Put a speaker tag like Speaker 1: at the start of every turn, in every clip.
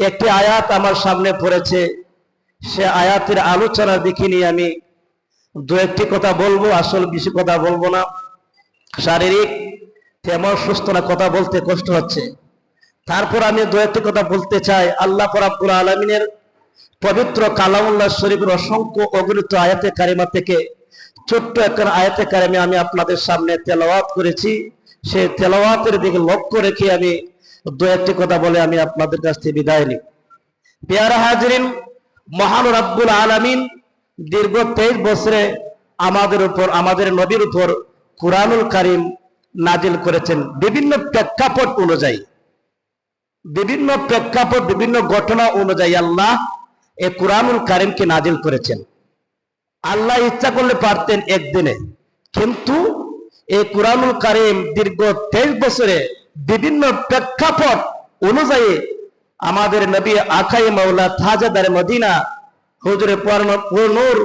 Speaker 1: একটি আয়াত আমার সামনে পড়েছে। সে আয়াতের আলোচনার দিকে নিয়ে আমি। দু একটি কথা বলব, আসল বেশি কথা বলব না। শারীরিক, তেমন সুস্থ না, কথা বলতে কষ্ট হচ্ছে। তারপর আমি দু একটি কথা বলতে চাই। আল্লাহ রাব্বুল আলমিনের পবিত্র কালামুল্লাহ শরীফের অসংখ্য অগণিত আয়াতে কারিমা থেকে ছোট্ট একটা আয়াতে কারিমে আমি আপনাদের সামনে তেলাওয়াত করেছি। সেই তেলাওয়াতের দিকে লক্ষ্য রেখে আমি দু একটি কথা বলে আমি আপনাদের কাছ থেকে বিদায় নিই। পেয়ারা হাজরিন, মহান রাব্বুল আলামিন দীর্ঘ তেইশ বছরে আমাদের উপর, আমাদের নবীর উপর কুরআনুল কারিম নাজিল করেছেন। বিভিন্ন প্রেক্ষাপট অনুযায়ী, বিভিন্ন প্রেক্ষাপট, বিভিন্ন ঘটনা অনুযায়ী আল্লাহ এই কুরআনুল কারিমকে নাজিল করেছেন। আল্লাহ ইচ্ছা করলে পারতেন একদিনে, কিন্তু এই কুরআনুল কারিম দীর্ঘ তেইশ বছরে বিভিন্ন প্রেক্ষাপট অনুযায়ী আমাদের নবী আখাই মাওলা তাজাদার মদিনা হুজুরে নূর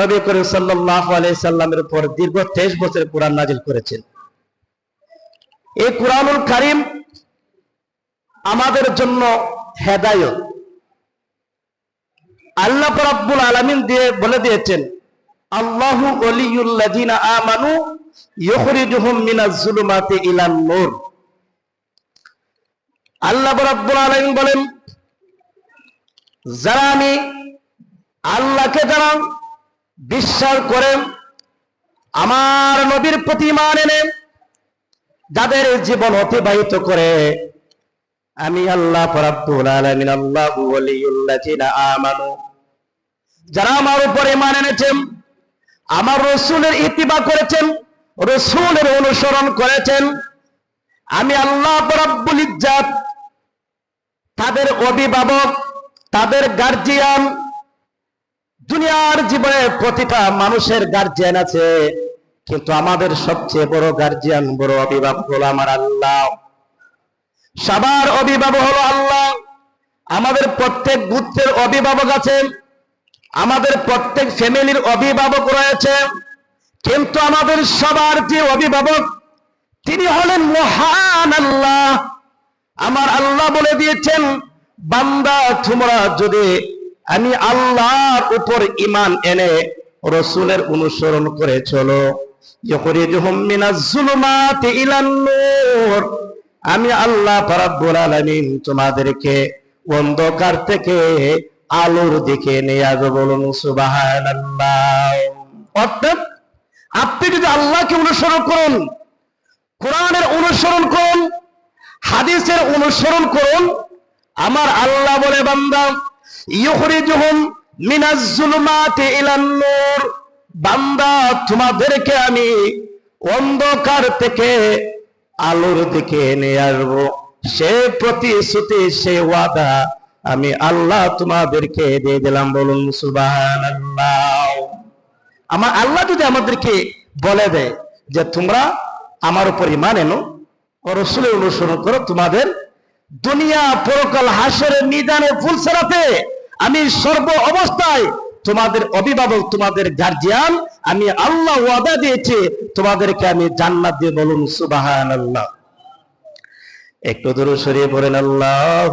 Speaker 1: নবী করিম সাল্লাল্লাহু আলাইহি সাল্লামের উপর দীর্ঘ তেইশ বছর কোরআন নাজিল করেছেন। এই কুরআনুল কারিম আমাদের জন্য হেদায়ত। আল্লাহ রাব্বুল আলামিন দিয়ে বলে দিয়েছেন, আল্লাহু আমানু ইউখরিজুহুম মিনাজ জুলুমাতি ইলান নূর আল্লাহ রাব্বুল আলামিন বলেন, যারা আমি আল্লাহকে যারা বিশ্বাস করেন আমার নবীর প্রতি মান এনে যাদের জীবন অতিবাহিত করে, আমি আল্লাহ রাব্বুল আলামিন, আল্লাহু আমানু। যারা আমার উপরে মান এনেছেন, আমার রসুলের ইতিবা করেছেন, রসুলের অনুসরণ করেছেন আমি আল্লাহ রাব্বুল ইজ্জাত, তাদের অভিভাবক, তাদের গার্জিয়ান দুনিয়ার জীবনে প্রতিটা মানুষের গার্জিয়ান আছে, কিন্তু আমাদের সবচেয়ে বড় গার্জিয়ান বড় অভিভাবক হলো আমার আল্লাহ। সবার অভিভাবক হলো আল্লাহ। আমাদের প্রত্যেক বুদ্ধের অভিভাবক আছে, আমাদের প্রত্যেক ফ্যামিলির অভিভাবক রয়েছে, কিন্তু আমাদের সবার যে অভিভাবক তিনি হলেন মহান আল্লাহ। আমার আল্লাহ বলে দিয়েছেন, বান্দা, তোমরা যদি আমি আল্লাহর উপর ইমান এনে রসুলের অনুসরণ করে চলো। আমি আল্লাহ তোমাদেরকে অন্ধকার থেকে আলোর দিকে নিয়ে বলুন, সুবহানাল্লাহ। অর্থাৎ আপনি যদি আল্লাহকে অনুসরণ করুন কোরআনের অনুসরণ করুন, হাদিসের অনুসরণ করুন। আমার আল্লাহ বলে, বান্দা ইলান নূর। বান্দা, তোমাদেরকে আমি অন্ধকার থেকে আলোর দিকে নিয়ে আসব। সে প্রতিশ্রুতি, সে ওয়াদা আমি আল্লাহ তোমাদেরকে দিয়ে দিলাম বলুন, সুবহানাল্লাহ। আমার আল্লাহ যদি আমাদেরকে বলে দেয় যে তোমরা আমার উপর ইমান এনো রসুলের অনুসরণ করো তোমাদের দুনিয়া পরকাল হাসরের নিদানে ফুলসেরাতে। আমি সর্ব অবস্থায় তোমাদের অভিভাবক, তোমাদের গার্জিয়ান আমি আল্লাহ ওয়াদা দিয়েছি, তোমাদেরকে আমি জান্নাত দিয়ে বলুন সুবাহান আল্লাহ একটু দূরে সরিয়ে পড়েন আল্লাহ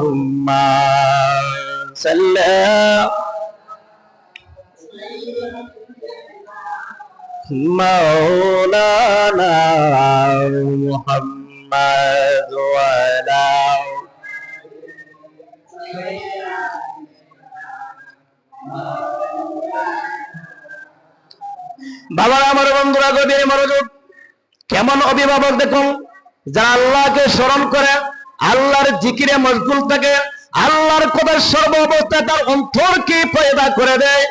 Speaker 1: مولانا محمد وعلى বাবার আমার বন্ধুরা গভীর মনোযোগ কেমন অভিভাবক দেখুন যারা আল্লাহকে স্মরণ করে আল্লাহর জিকিরে মশগুল থাকে আল্লাহর কথা সর্ব অবস্থায় তার অন্তরকে পয়দা করে দেয়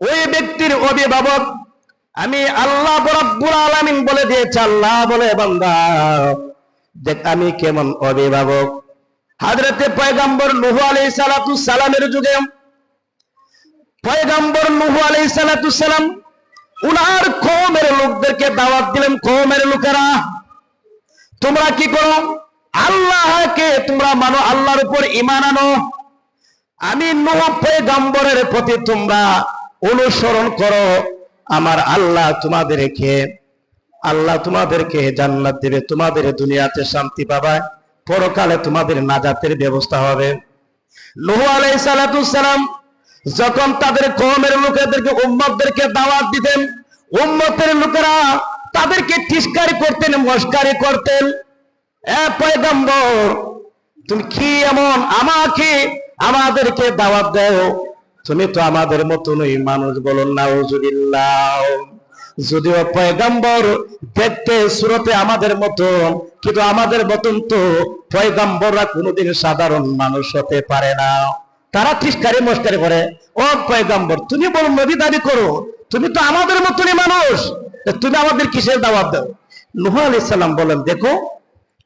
Speaker 1: ওই ব্যক্তির অভিভাবক আমি আল্লাহ রব্বুল আলামিন বলে দিয়েছে, আল্লাহ বলে, বান্দা, দেখ আমি কেমন অভিভাবক। হাজরতে পয়গাম্বর নুহু আলাইহিস সালাতু সালামের যুগে পয়গাম্বর নুহু আলাইহিস সালাতু সালাম উনার কওমের লোকদেরকে দাওয়াত দিলেন, কওমের লোকেরা, তোমরা কি করো? আল্লাহকে তোমরা মানো, আল্লাহর উপর ইমান আনো। আমি নূহ পয়গাম্বরের প্রতি তোমরা অনুসরণ করো। আমার আল্লাহ তোমাদেরকে আল্লাহ তোমাদেরকে জান্নাত দেবে, তোমাদের দুনিয়াতে শান্তি পাবা, পরকালে তোমাদের নাজাতের ব্যবস্থা হবে। নুহু আলাই সালাম যখন তাদের কমের লোকেদেরকে, উম্মতদেরকে দাওয়াত দিতেন, উম্মতের লোকেরা তাদেরকে টিস্কারি করতেন, মস্কারি করতেন। পয়গম্বর, তুমি কি এমন আমাকে আমাদেরকে দাওয়াত দেও? তুমি তো আমাদের মতনই মানুষ বলো নাউজুবিল্লাহ যদিও পয়গাম্বর দেখতে সুরতে আমাদের মতন, কিন্তু আমাদের মতন তো পয়গাম্বররা কোনোদিন সাধারণ মানুষ হতে পারে না। তারা টিস্কারি মস্কারি করে, ও পয়গাম্বর, তুমি বল নবী দাবি করো, তুমি তো আমাদের মতনই মানুষ। তুমি আমাদের কিসের দাওয়াত দাও? নুহ আলাইহিস সালাম বলেন, দেখো,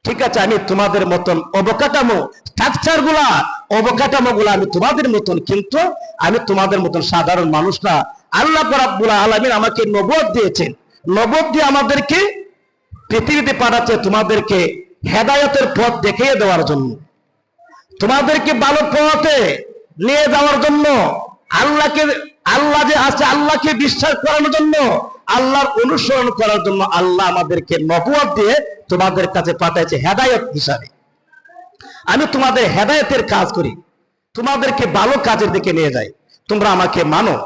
Speaker 1: ঠিক আছে, আমি তোমাদের মতন অবকাঠামো স্ট্রাকচারগুলা অবকাঠামো গুলা আমি তোমাদের মতন কিন্তু আমি তোমাদের মতন সাধারণ মানুষ না। আল্লাহ রাব্বুল আলামিন আমাকে নবদ দিয়েছেন। নবদ দিয়ে আমাদেরকে পৃথিবীতে পাঠাচ্ছে তোমাদেরকে হেদায়তের পথ দেখিয়ে দেওয়ার জন্য। তোমাদেরকে ভালো পথে নিয়ে যাওয়ার জন্য, আল্লাহকে, আল্লাহ যে আছে আল্লাহকে বিশ্বাস করানোর জন্য, আল্লাহর অনুসরণ করার জন্য আল্লাহ আমাদেরকে নবুয়াদ দিয়ে তোমাদের কাছে পাঠাইছে হেদায়ত হিসাবে। আমি তোমাদের হেদায়তের কাজ করি। তোমাদেরকে ভালো কাজের দিকে নিয়ে যাই। তোমরা আমাকে মানো।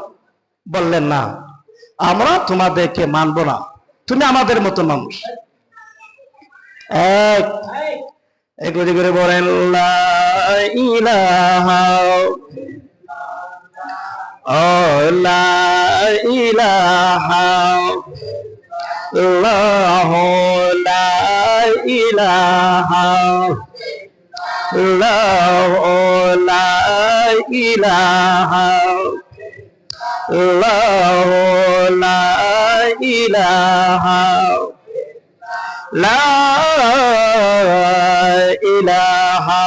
Speaker 1: বললেন, না, আমরা তোমাদেরকে মানব না। তুমি আমাদের মতো মানুষ। এক এগুলি করে বলেন ইলাহা ইলাহা লা ইলাহা ইল্লাল্লাহু লা ইলাহা ইল্লাল্লাহু লা ইলাহা লা ইলাহা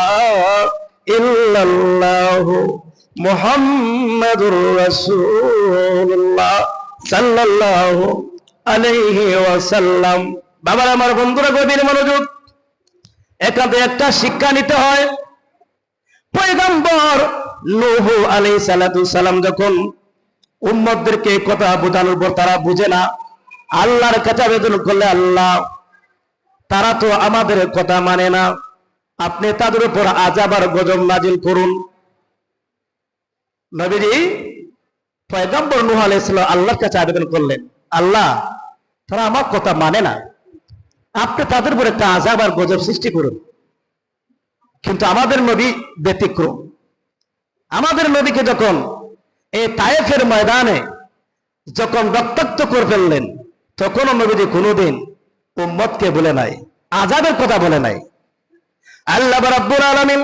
Speaker 1: ইল্লাল্লাহু মুহাম্মাদুর রাসূলুল্লাহ সাল্লাল্লাহু আলাইহি ওয়াসাল্লাম বাবার আমার বন্ধুরা, গভীর মনোযোগ এখানে একটা শিক্ষা নিতে হয়। আলাইহিস সালাম যখন উম্মতদেরকে এই কথা বোঝানোর পর তারা বুঝে না, আল্লাহর কাছে আবেদন করলে, আল্লাহ, তারা তো আমাদের কথা মানে না। আপনি তাদের উপর আজাব আর গজব নাজিল করুন। নবীজি পয়গম্বর নুহ আল্লাহর কাছে আবেদন করলেন, আল্লাহ, তারা আমার কথা মানে না। আপনি তাদের উপর একটা আজাব আর গজব সৃষ্টি করুন। কিন্তু আমাদের নবী ব্যতিক্রম। আমাদের নবীকে যখন এই তায়েফের ময়দানে যখন রক্তাক্ত করে ফেললেন, তখনও নবীজি কোনোদিন উম্মতকে বলে নাই আজাবের কথা বলে নাই। আল্লাহ রাব্বুল আলামিন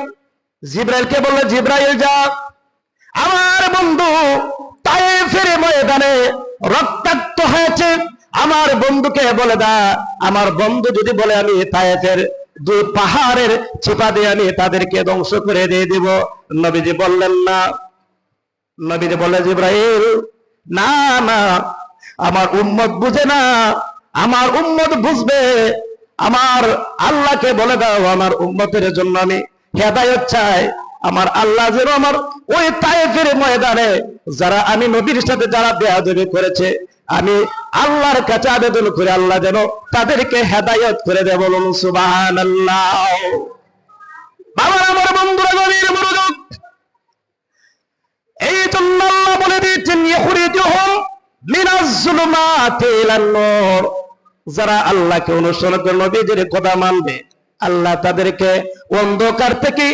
Speaker 1: জিব্রাইলকে বলল জিব্রাইল যা, আমার বন্ধু তায়েফের ময়দানে রক্তাক্ত হয়েছে আমার বন্ধুকে বলে দা, আমার বন্ধু যদি বলে আমি তায়েফের দুই পাহাড়ের চিপা দিয়ে আমি তাদেরকে ধ্বংস করে দিয়ে দিব, নবীজি বললেন, না। নবীজি বললে, জিব্রাইল, না না, আমার উম্মত বুঝে না, আমার উম্মত বুঝবে, আমার আল্লাহকে বলে দাও, আমার উম্মতের জন্য আমি হেদায়ত চাই, আমার আল্লাহ যেন আমার ওই তায়েফের ময়দানে, যারা আমি নবীর সাথে যারা বেয়াদবি করেছে আমি আল্লাহর কাছে আবেদন করে আল্লাহ যেন তাদেরকে হেদায়ত করে আল্লাহকে অনুসরণ কথা মানবে, আল্লাহ তাদেরকে অন্ধকার থেকে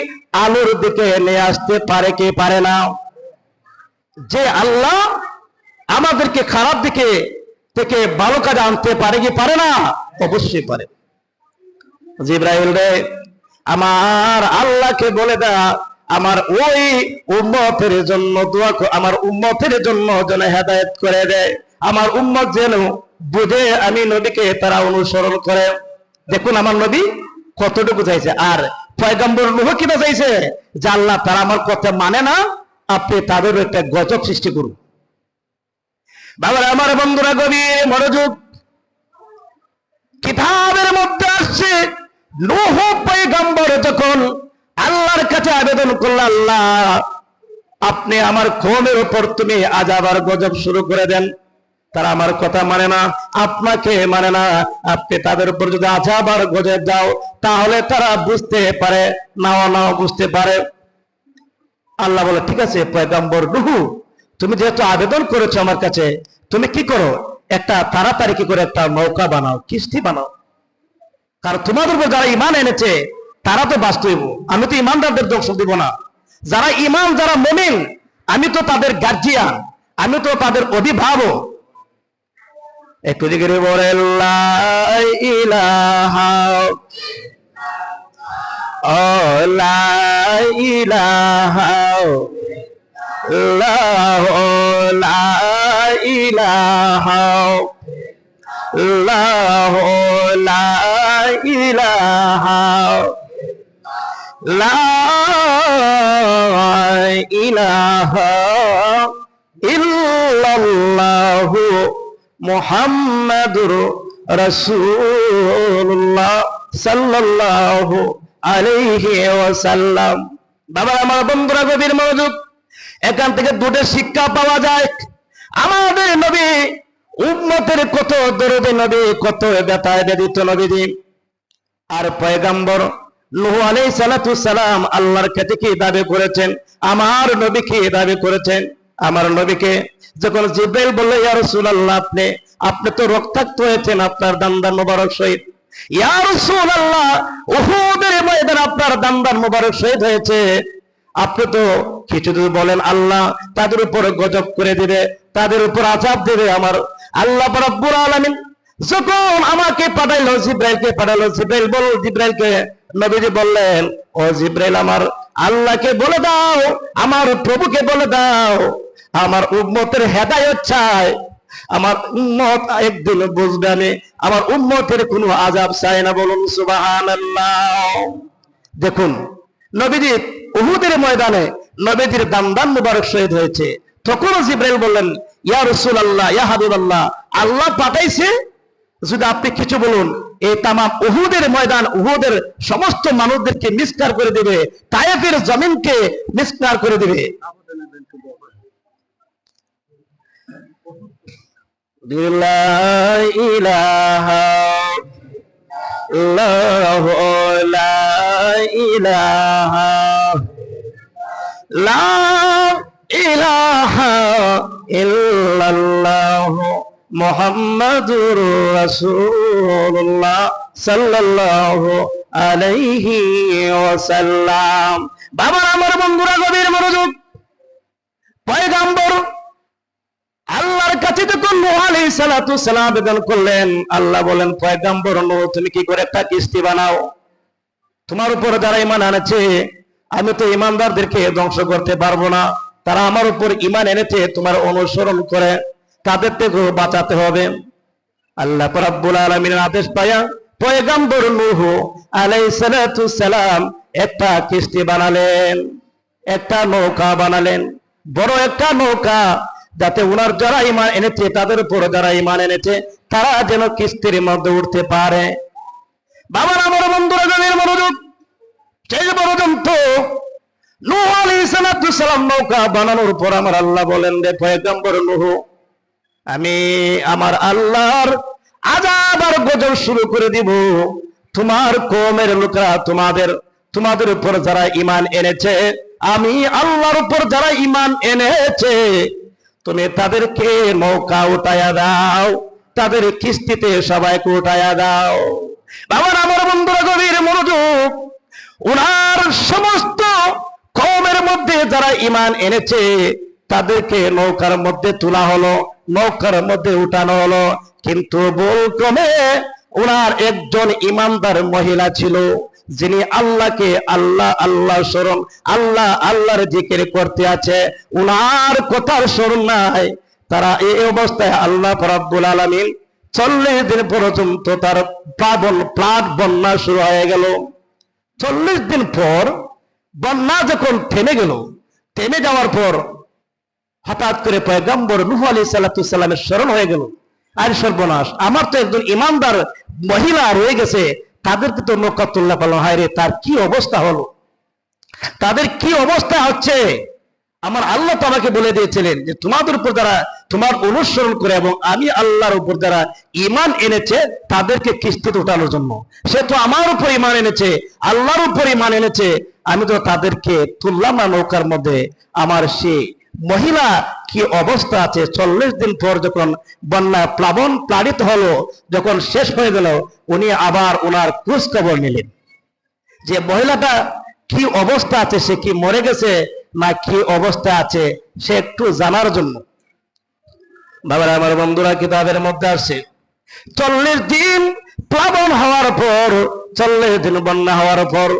Speaker 1: আলোর দিকে নিয়ে আসতে পারে কি পারে না? যে আল্লাহ আমাদেরকে খারাপ দিকে থেকে ভালো কাজে আনতে পারে কি পারে না? অবশ্যই পারে। জিব্রাইল রে, আমার আল্লাহকে বলে দা, আমার ওই উম্মতের জন্য দোয়া আমার উম্মতের জন্য যেন হেদায়েত করে দেয় আমার উম্মত যেন বুঝে আমি নবীকে তারা অনুসরণ করে। দেখুন আমার নবী কতটুকু চাইছে। আর পয়গম্বর লোহ কি চাইছে যে আল্লাহ তারা আমার কথা মানে না, আপনি তাদের একটা গজব সৃষ্টি করুন। বাবার আমার বন্ধুরা গভীর মনোযোগ। কিতাবের মধ্যে আসছে, নোহ পয়গম্বর যখন আল্লাহর কাছে আবেদন করল আল্লাহ, আপনি আমার কমের উপর তুমি আজাবার গজব শুরু করে দেন। তারা আমার কথা মানে না, আপনাকে মানে না, আপনি তাদের উপর যদি আজ আবার গজব দাও, তাহলে তারা বুঝতে পারে, নাও নাও বুঝতে পারে। আল্লাহ বলে, ঠিক আছে, পয়গাম্বর, নুহু তুমি যেহেতু আবেদন করেছ আমার কাছে, তুমি কি করো? একটা তাড়াতাড়ি কি করে একটা নৌকা বানাও, কিস্তি বানাও। কারণ তোমাদের উপর যারা ইমান এনেছে, তারা তো বাস্তব আমি তো ইমানদারদের দোষ দিব না। যারা ইমান যারা মমিন, আমি তো তাদের গার্জিয়ান আমি তো তাদের অভিভাবক। একটু দিকে বলে ইলাহা ও ইলাহা ইল্লাল্লাহ, লা ইলাহা ইল্লাল্লাহ, লা ইলাহা লা ইলাহা ইল্লাল্লাহ মুহাম্মাদুর রাসূলুল্লাহ বাবা আমার বন্ধুরা গভীর মনোযোগ এখান থেকে দুটো শিক্ষা পাওয়া যায়। আমাদের নবী, উম্মতের কত দরদে নবী, কত ব্যথায় বেদিত নবীজি। আর পয়গাম্বর আলাই সালাতু সালাম আল্লাহর কি দাবি করেছেন? আমার নবীকে দাবি করেছেন? আমার নবীকে যখন জিব্রাইল বলল, ইয়া রাসূলুল্লাহ, আপনি আপনি তো রক্তাক্ত হয়েছেন আপনার দান্দার মোবারক শহীদ। ইয়া রাসূলুল্লাহ, উহুদের ময়দানে আপনার দান্দার মোবারক শহীদ হয়েছে। আপনি তো কিছু বলেন, আল্লাহ তাদের উপর গজব করে দিবে, তাদের উপর আজাব দেবে আমার আল্লাহ রব্বুল যখন আমাকে পাঠাইলো, জিব্রাইলকে পাঠাইলো, জিব্রাইল বল জিব্রাইলকে নবীজি বললেন, ও জিব্রাইল, আমার আল্লাহকে বলে দাও, আমার প্রভুকে বলে দাও, আমার উম্মতের হেদায়ত চাই। আমার উম্মত একদিন বুঝবে আমি, আমার উম্মতের কোনো আজাব চাই না বলুন, সুবহানাল্লাহ। দেখুন নবীজি উহুদের ময়দানে নবীজির দান্দান মুবারক শহীদ হয়েছে। তখনও জিব্রাইল বললেন, ইয়া রসুল আল্লাহ ইয়া হাবিব আল্লাহ আল্লাহ পাঠাইছে? যদি আপনি কিছু বলুন, এই তামাম উহুদের ময়দান, উহুদের সমস্ত মানুষদেরকে মিসকার করে দিবে, তায়েফের জমিনকে মিসকার করে দিবে। ইলাহা আলাইহি ওয়াসাল্লাম। বাবা, আমার বন্ধুরা, গভীর মনোযোগ। পয়গাম্বর আল্লাহর কাছে যখন নূহ সালাম আবেদন করলেন, আল্লাহ বলেন, পয়গাম্বর নূহ, তুমি কি করে একটা কিস্তি বানাও? তোমার উপর যারা ইমান আনেছে আমি তো ইমানদারদেরকে ধ্বংস করতে পারব না। তারা আমার উপর ইমান এনেছে, তোমার অনুসরণ করে তাদের থেকে বাঁচাতে হবে। আল্লাহ রাব্বুল আলামিনের আদেশ পায়া পয়গাম্বর নূহ আলাইহিস সালাম একটা কিস্তি বানালেন, একটা নৌকা বানালেন। বড় একটা নৌকা, যাতে উনার যারা ইমান এনেছে, তাদের উপর যারা ইমান এনেছে, তারা যেন কিস্তির মধ্যে উঠতে পারে। বাবার আমার বন্ধুরা গভীর মনোযোগ, সেই পর্যন্ত নূহ সালাতু সালাম নৌকা বানানোর পর আমার আল্লাহ বলেন পয়গম্বর আমি আমার আল্লাহর শুরু করে দিব। তোমার কমের লোকরা তোমাদের তোমাদের উপর যারা ইমান এনেছে, আমি আল্লাহর উপর যারা ইমান এনেছে, তুমি তাদেরকে নৌকা উঠায়া দাও, তাদের কিস্তিতে সবাইকে উঠায়া দাও। বাবার আমার বন্ধুরা গভীর মনোযোগ। উনার সমস্ত কমের মধ্যে যারা ইমান এনেছে, তাদেরকে নৌকার মধ্যে তোলা হলো, নৌকার মধ্যে উঠানো হলো। কিন্তু বল ক্রমে ওনার একজন ইমানদার মহিলা ছিল, যিনি আল্লাহকে আল্লাহ আল্লাহ স্মরণ, আল্লাহ, আল্লাহর জিকির করতে আছে। উনার কথার স্মরণ নাই। তারা এই অবস্থায় আল্লাহ রাব্বুল আলামিন চল্লিশ দিন পর্যন্ত তার প্লাবন প্লাট বন্যা শুরু হয়ে গেল। চল্লিশ দিন পর বন্যা যখন থেমে গেল, থেমে যাওয়ার পর হঠাৎ করে পয়গম্বর নুহ আলী সাল্লামের স্মরণ হয়ে গেল। আর সর্বনাশ, আমার তো একজন ইমানদার মহিলা রয়ে গেছে, তাদেরকে তো নৌকা তুল্লা পালো হায় রে, তার কি অবস্থা হলো? তাদের কি অবস্থা হচ্ছে? আমার আল্লাহ তো আমাকে বলে দিয়েছিলেন যে তোমাদের উপর যারা তোমার অনুসরণ করে এবং আমি আল্লাহর উপর যারা ইমান এনেছে, তাদেরকে কিস্তিতে ওঠানোর জন্য। সে তো আমার উপর ইমান এনেছে, আল্লাহর উপর ইমান এনেছে, আমি তো তাদেরকে তুললাম না নৌকার মধ্যে। আমার সে মহিলা কি অবস্থা আছে? চল্লিশ দিন পর যখন বন্যা প্লাবন প্লাবিত হলো, যখন শেষ হয়ে গেল, উনি আবার ওনার খোঁজ খবর নিলেন। যে মহিলাটা কি অবস্থা আছে, সে কি মরে গেছে? না কি অবস্থা আছে, সে একটু জানার জন্য। বাবার, আমার বন্ধুরা কিতাবের মধ্যে আসছে, চল্লিশ দিন প্লাবন হওয়ার পর, চল্লিশ দিন বন্যা হওয়ার পর,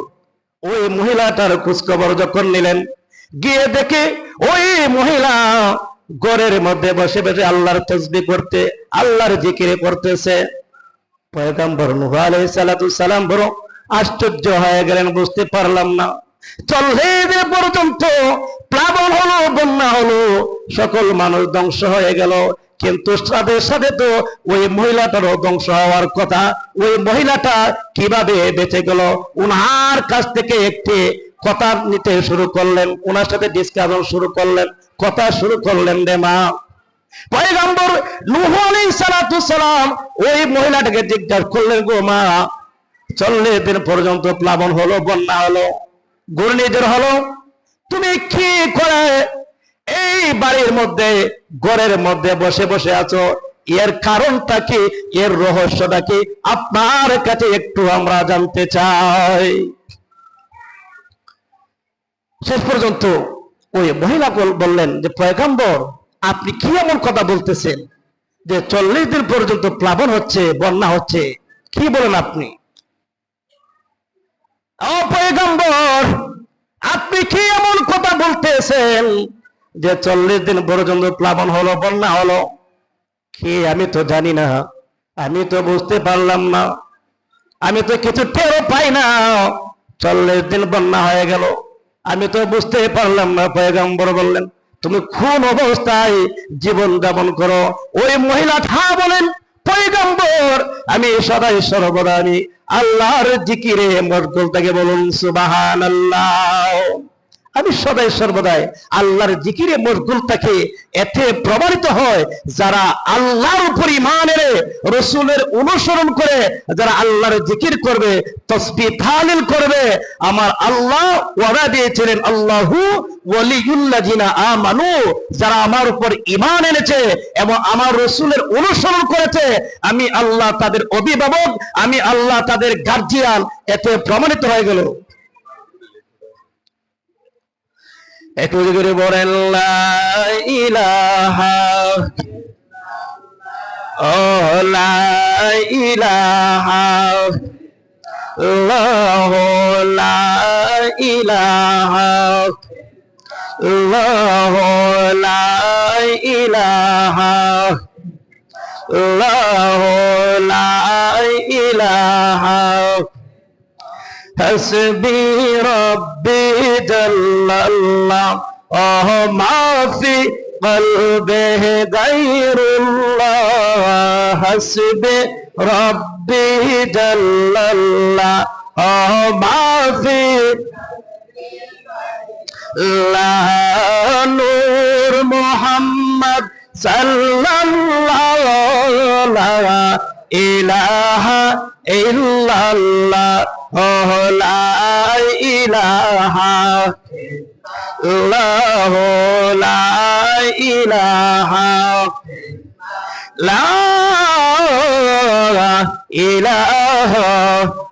Speaker 1: ওই মহিলাটার খোঁজখবর যখন নিলেন, গিয়ে দেখে ওই মহিলা ঘরের মধ্যে বসে বসে আল্লাহর তসবি করতে, আল্লাহর জিকিরে করতেছে। পয়গম্বর নুহ সালাতু সালাম বড় আশ্চর্য হয়ে গেলেন, বুঝতে পারলাম না। পর্যন্ত প্লাবন হলো, বন্যা হলো, সকল মানুষ ধ্বংস হয়ে গেল। কিন্তু সাথে তো ওই মহিলাটারও ধ্বংস হওয়ার কথা। ওই মহিলাটা কীভাবে বেঁচে গেল? উনার কাছ থেকে একটি কথা নিতে শুরু করলেন ওনার সাথে ডিসকাশন শুরু করলেন, কথা শুরু করলেন রে মা। পয়গম্বর সালাম ওই মহিলাটাকে জিজ্ঞাসা করলেন, গো মা চল্লিশ দিন পর্যন্ত প্লাবন হলো, বন্যা হলো? ঘূর্ণিঝড় হলো, তুমি কি করে এই বাড়ির মধ্যে, ঘরের মধ্যে বসে বসে আছো? এর কারণটা কি? এর রহস্যটা কি? আপনার কাছে একটু আমরা জানতে চাই। শেষ পর্যন্ত ওই মহিলা বললেন যে, পয়গাম্বর, আপনি কি এমন কথা বলতেছেন? যে চল্লিশ দিন পর্যন্ত প্লাবন হচ্ছে, বন্যা হচ্ছে, কি বলেন আপনি? ও পয়গম্বর, আপনি কি এমন কথা বলতেছেন যে চল্লিশ দিন পর্যন্ত প্লাবন হলো, বন্যা হলো? কি, আমি তো জানি না, আমি তো বুঝতে পারলাম না। আমি তো কিছু টেরও পাই না, চল্লিশ দিন বন্যা হয়ে গেল। আমি তো বুঝতে পারলাম না, পয়গম্বর বললেন, তুমি কোন অবস্থায় জীবন যাপন করো? ওই মহিলা ঠা বলেন পয়গম্বর আমি সদাই সর্বদা আমি আল্লাহর জিকিরে মরকুল থেকে বলুন সুবাহান আমি সদাই সর্বদাই আল্লাহর জিকিরে মশগুল থাকে এতে প্রমাণিত হয়, যারা আল্লাহর উপর ইমান এনে রসুলের অনুসরণ করে, যারা আল্লাহর জিকির করবে, তসবি তালিল করবে, আমার আল্লাহ ওয়াদা দিয়েছিলেন, আল্লাহু ওয়ালিউল্লাযিনা আমানু, যারা আমার উপর ইমান এনেছে এবং আমার রসুলের অনুসরণ করেছে, আমি আল্লাহ তাদের অভিভাবক, আমি আল্লাহ তাদের গার্জিয়ান এতে প্রমাণিত হয়ে গেল। একটু করে বলেন ইলাহা ও ইলাহা আল্লাহ লা ইলাহা আল্লাহ লা ইলাহা আল্লাহ লা ইলাহা حسبي ربي جل الله oh ما في قلبه غير الله حسبي ربي جل الله oh ما في لا نور محمد صلى الله لا ইলাহা ইল্লাল্লাহ, ওহ, লা ইলাহা ইল্লাহ লা ইলাহা লা ইলাহা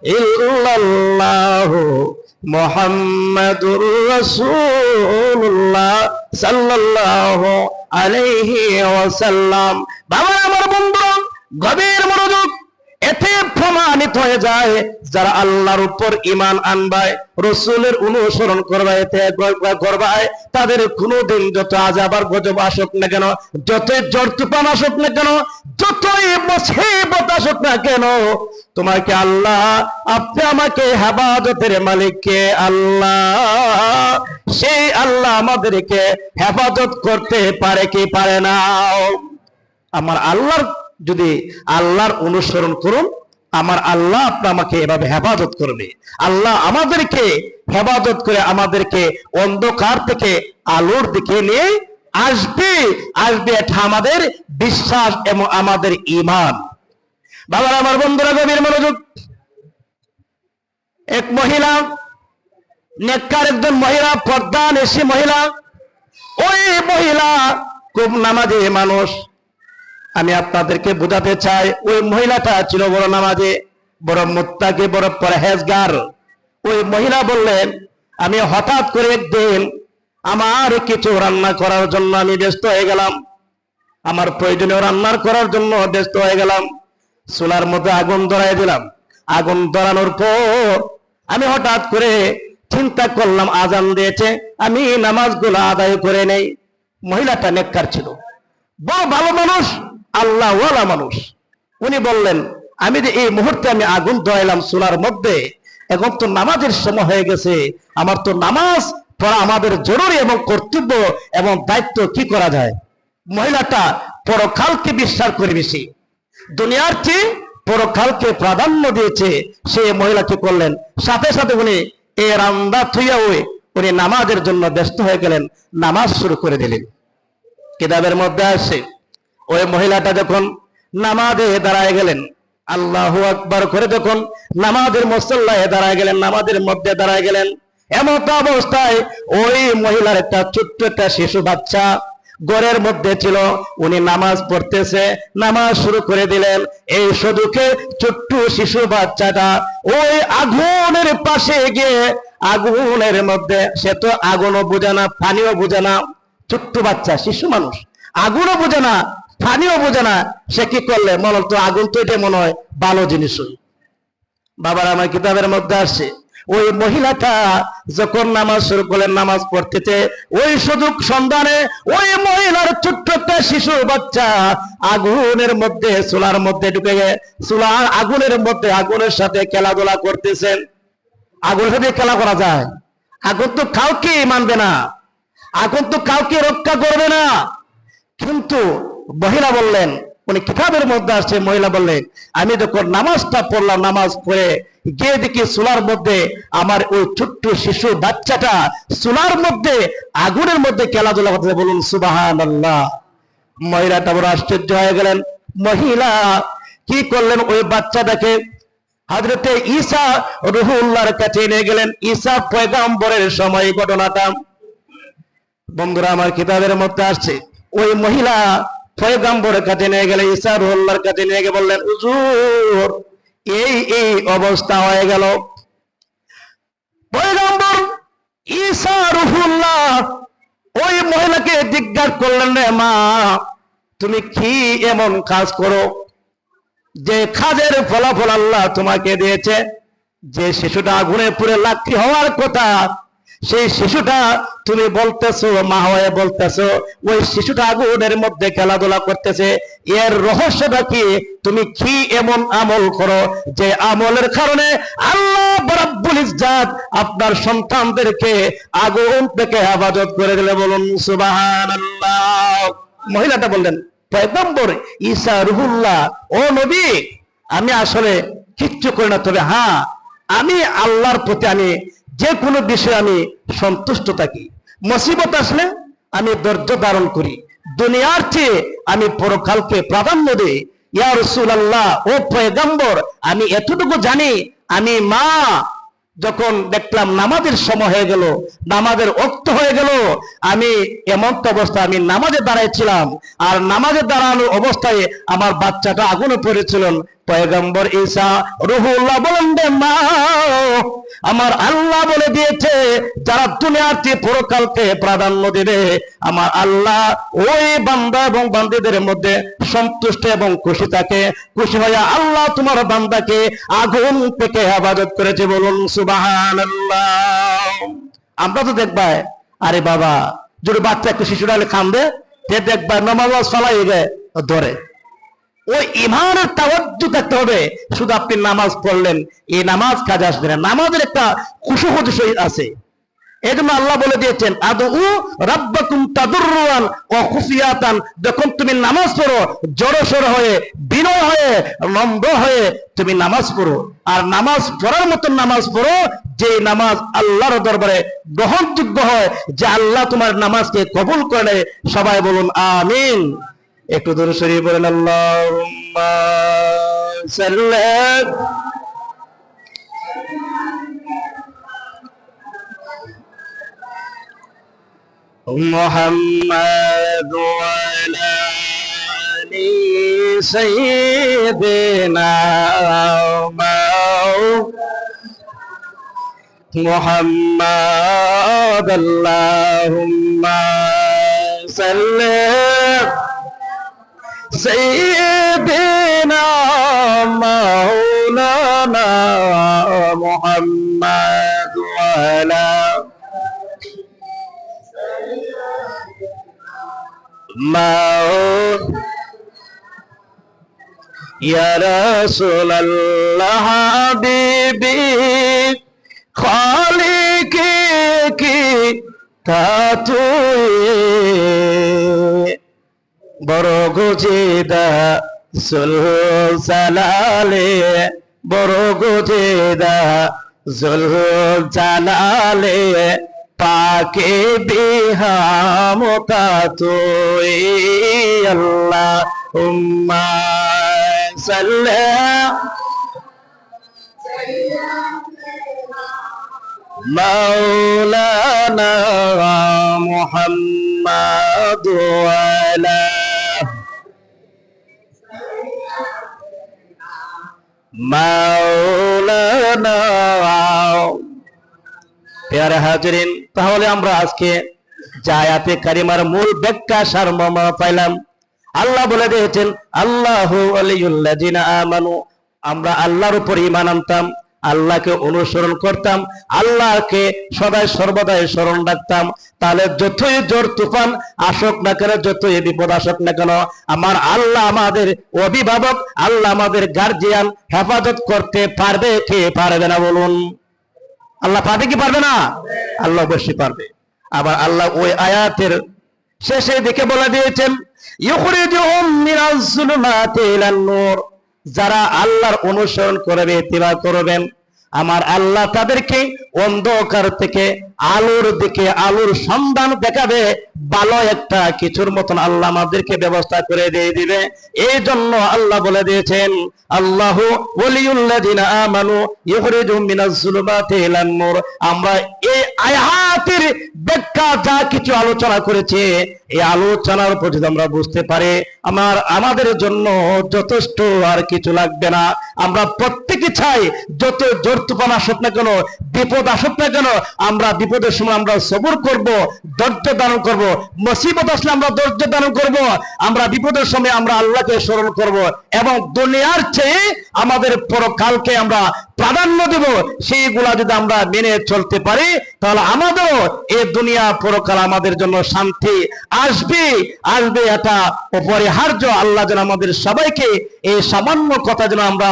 Speaker 1: ইল্লাল্লাহ মোহাম্মদুর রাসূলুল্লাহ সাল্লাল্লাহু আলাইহি ওয়াসাল্লাম। বাবা, আমার বন্ধু গভীর মনোযোগ, এতে প্রমাণিত হয়ে যায় যারা আল্লাহর উপর ইমান আনবায়, রসুলের অনুসরণ করবে এতে করবায় তাদের কোনোদিন যত আজ আবার গজব আসুক না কেন, যতই জ্বর তুফান আসুক না কেন, যতই মুসিবত আসুক না কেন তোমাকে আল্লাহ, আপনি আমাকে হেফাজতের মালিককে আল্লাহ, সেই আল্লাহ আমাদেরকে হেফাজত করতে পারে কি পারে না? আমার আল্লাহর যদি আল্লাহর অনুসরণ করুন, আমার আল্লাহ আপনি আমাকে এভাবে হেফাজত করবে। আল্লাহ আমাদেরকে হেফাজত করে আমাদেরকে অন্ধকার থেকে আলোর দিকে নিয়ে আসবে। আসবে এটা আমাদের বিশ্বাস এবং আমাদের ইমান বাবার, আমার বন্ধুরা, গভীর মনোযোগ। এক মহিলা, নেককার একজন মহিলা পর্দা নেশি মহিলা, ওই মহিলা খুব নামাজি মানুষ। আমি আপনাদেরকে বোঝাতে চাই, ওই মহিলাটা ছিল বড় নামাজে, বড় মুত্তাকে, বড় পরহেজগার। ওই মহিলা বললেন, আমি হঠাৎ করে একদিন আমার কিছু রান্না করার জন্য আমি ব্যস্ত হয়ে গেলাম। আমার প্রয়োজনীয় রান্নার করার জন্য ব্যস্ত হয়ে গেলাম। চুলার মধ্যে আগুন ধরাই দিলাম। আগুন ধরানোর পর আমি হঠাৎ করে চিন্তা করলাম, আজান দিয়েছে, আমি নামাজগুলো আদায় করে নেই। মহিলাটা নেককার ছিল। বড় ভালো মানুষ আল্লাহ ওয়ালা মানুষ। উনি বললেন, আমি যে এই মুহূর্তে আমি আগুন ধরাইলাম চুলার মধ্যে, এখন তো নামাজের সময় হয়ে গেছে। আমার তো নামাজ পড়া আমাদের জরুরি এবং কর্তব্য এবং দায়িত্ব কি করা যায়? মহিলাটা পরকালকে বিশ্বাস করে বেশি। দুনিয়ার চেয়ে পরকালকে প্রাধান্য দিয়েছে সে মহিলা কি করলেন। সাথে সাথে উনি এ রান্দা থুইয়া ওই উনি নামাজের জন্য ব্যস্ত হয়ে গেলেন, নামাজ শুরু করে দিলেন। কিতাবের মধ্যে আসে ওই মহিলাটা যখন নামাজে দাঁড়ায় গেলেন, আল্লাহ আকবার করে যখন নামাজের মুসল্লায় দাঁড়ায় গেলেন, নামাজের মধ্যে দাঁড়ায় গেলেন এমন অবস্থায় ওই মহিলার একটা ছোট্ট একটা শিশু বাচ্চা ঘরের মধ্যে ছিল, উনি নামাজ পড়তেছে, নামাজ শুরু করে দিলেন। এই সদুকে ছোট্ট শিশু বাচ্চাটা ওই আগুনের পাশে গিয়ে, আগুনের মধ্যে, সে তো আগুনও বোঝে না, পানিও বোঝে না, ছোট্ট বাচ্চা, শিশু মানুষ, আগুনও বোঝে না পানিও বোঝে না, সে কি করলে? মনে তো আগুন তো এটা মনে হয়, ভালো জিনিসই বাবার আমার কিতাবের মধ্যে আসছে, ওই মহিলাটা যখন নামাজ শুরু করলেন, নামাজ পড়তেছে ওই সুযোগ সন্ধানে ওই মহিলার ছোট্ট একটা শিশু বাচ্চা আগুনের মধ্যে, চুলার মধ্যে ঢুকে গে চুলার আগুনের মধ্যে আগুনের সাথে খেলাধুলা করতেছেন। আগুনের সাথে খেলা করা যায়। আগুন তো কাউকে মানবে না। আগুন তো কাউকে রক্ষা করবে না। কিন্তু মহিলা বললেন, উনি কিতাবের মধ্যে আসছে, মহিলা বললেন, আমি যখন নামাজটা পড়লাম, নামাজ পড়ে গিয়ে দেখি চুলার মধ্যে আমার ওই ছোট্ট শিশু বাচ্চাটা চুলার মধ্যে, আগুনের মধ্যে খেলাধুলা করতে বলুন সুবাহান আল্লাহ মহিলাটা বড় আশ্চর্য হয়ে গেলেন। মহিলা কি করলেন? ওই বাচ্চাটাকে হাজরতে ঈসা রুহুল্লাহর কাছে নিয়ে গেলেন। ঈসা পয়গাম্বরের সময় ঘটনাটা। বন্ধুরা, আমার কিতাবের মধ্যে আসছে। ওই মহিলা পয়গাম্বরের কাছে নিয়ে গেলে, ঈসা রুহুল্লাহর কাছে নিয়ে গিয়ে বললেন, হুজুর, এই এই অবস্থা হয়ে গেল। পয়গাম্বর ঈসা রুহুল্লাহ ওই মহিলাকে জিজ্ঞাসা করলেন, রে মা, তুমি কি এমন কাজ করো? যে কাজের ফলাফল আল্লাহ তোমাকে দিয়েছে, যে শিশুটা আগুনে পুরে লাঠি হওয়ার কথা সেই শিশুটা তুমি বলতেছো, মা হয়ে বলতেছো, ওই শিশুটা আগুনের মধ্যে খেলাধুলা করতেছে। এর রহস্যটা কি? তুমি কি এমন আমল করো যে আমলের কারণে আল্লাহ ইজ্জাত আপনার সন্তানদেরকে আগুন থেকে হেফাজত করে দিলে? বলুন, সুবহানাল্লাহ। মহিলাটা বললেন, পয়গম্বর ঈসা রুহুল্লাহ, ও নবী, আমি আসলে কিচ্ছু করি না, তবে হ্যাঁ আমি আল্লাহর প্রতি আমি যে কোনো বিষয়ে আমি সন্তুষ্ট থাকি। মুসিবত আসলে আমি ধৈর্য ধারণ করি। দুনিয়ার চেয়ে আমি পরকালকে প্রাধান্য দিই। ইয়া আল্লাহ ও পয়গম্বর, আমি এতটুকু জানি, আমি মা যখন দেখলাম নামাজের সময় হয়ে গেল, নামাজের অক্ত হয়ে গেল, আমি এমন অবস্থা, আমি নামাজে দাঁড়াইছিলাম, আর নামাজে দাঁড়ানোর অবস্থায় আমার বাচ্চাটা আগুনে পড়েছিলেন পয়গম্বর ঈসা রুহুল্লাহ বলেন মা, আমার আল্লাহ বলে দিয়েছে, যারা দুনিয়াতে পরকালকে প্রাধান্য দেবে, আমার আল্লাহ ওই বান্দা এবং বান্দীদের মধ্যে সন্তুষ্ট এবং খুশি থাকে। খুশি হয়ে আল্লাহ তোমার বান্দাকে আগুন থেকে হেফাজত করেছে বলুন সুবাহান আমরা তো দেখবা, আরে বাবা, যদি বাচ্চা একটু শিশুরা হলে কান্দে তে দেখবা নমাজ ফলাই ধরে। ওই ইমানের তাওয়াজ্জু থাকতে হবে, শুধু আপনি নামাজ পড়লেন, এই নামাজ কাজে আসবে না। নামাজের একটা খুশুহুদ আছে। আল্লাহ পড়ার নামাজ যে নামাজ আল্লাহর দরবারে গ্রহণযোগ্য হয়, যে আল্লাহ তোমার নামাজকে কবুল করে। সবাই বলুন, আমিন। একটু দূরে সরিয়ে বলেন, আল্লাহুম্মা محمد وعلى سيدنا محمد. اللهم صل سيدنا مولانا محمد وعلى মাও ইয়ারসুল্লাহ বিবি খালিকে কি তাতে বড় গোজেদা সালালে বড় গোজেদা জল জালালে পাকে বিহামতা তুই আল্লাহ উম্মা সাল্লাহ مولانا محمد وعلى مولانا পেয়ারে হাজরিন, তাহলে আমরা আজকে জায়াতে কারিমার মূল ব্যাখ্যা সারমর্ম পাইলাম। আল্লাহ বলে দিয়েছেন, আল্লাহ আমরা আল্লাহর উপর ঈমান আনতাম, আল্লাহকে অনুসরণ করতাম, আল্লাহকে সদাই সর্বদাই স্মরণ রাখতাম। তাহলে যতই জোর তুফান আসক না কেন, যতই বিপদ আসক না কেন, আমার আল্লাহ আমাদের অভিভাবক, আল্লাহ আমাদের গার্জিয়ান হেফাজত করতে পারবে কে পারবে না বলুন। আল্লাহ পাবে কি পারবে না? আল্লাহ অবশ্যই পারবে। আবার আল্লাহ ওই আয়াতের শেষে দেখে বলে দিয়েছেন যারা আল্লাহর অনুসরণ করবে ইত্তিবা করবেন, আমার আল্লাহ তাদেরকে অন্ধকার থেকে আলোর দিকে, আলোর সন্ধান দেখাবে, ভালো একটা কিছুর মতন আল্লাহ আমাদেরকে ব্যবস্থা করে দিয়ে দিবে। এই জন্য আল্লাহ বলে দিয়েছেন, আল্লাহ আমরা এই আয়াতের ব্যাখ্যা যা কিছু আলোচনা করেছে, এই আলোচনার যদি আমরা বুঝতে পারি, আমার, আমাদের জন্য যথেষ্ট আর কিছু লাগবে না। আমরা প্রত্যেকে চাই, যত জোর তুফান আসুক না কেন, বিপদ আসুক না কেন, আমরা বিপদের সময় আমরা সবর করব, ধৈর্য ধারণ করব, মুসিবত আসলে আমরা ধৈর্য ধারণ করব, আমরা বিপদের সময় আমরা আল্লাহকে স্মরণ করব এবং দুনিয়ার চেয়ে আমাদের পরকালকে আমরা প্রাধান্য দেব, সেইগুলা যদি আমরা মেনে চলতে পারি, তাহলে আমাদেরও এই দুনিয়া পরকাল আমাদের জন্য শান্তি আসবে আসবে এটা অপরিহার্য। আল্লাহ যেন আমাদের সবাইকে এই সামান্য কথা যেন আমরা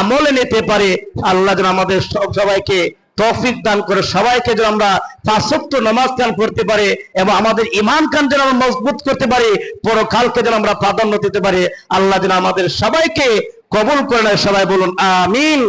Speaker 1: আমলে নিতে পারি, আল্লাহ যেন আমাদের সব সবাইকে তৌফিক দান করে সবাইকে যেন আমরা পাঁচক্ত নামাজ দান করতে পারে এবং আমাদের ইমান খান যেন আমরা মজবুত করতে পারি, পরকালকে যেন আমরা প্রাধান্য দিতে পারি। আল্লাহ যেন আমাদের সবাইকে কবুল করে নেয়। সবাই বলুন, আমিন।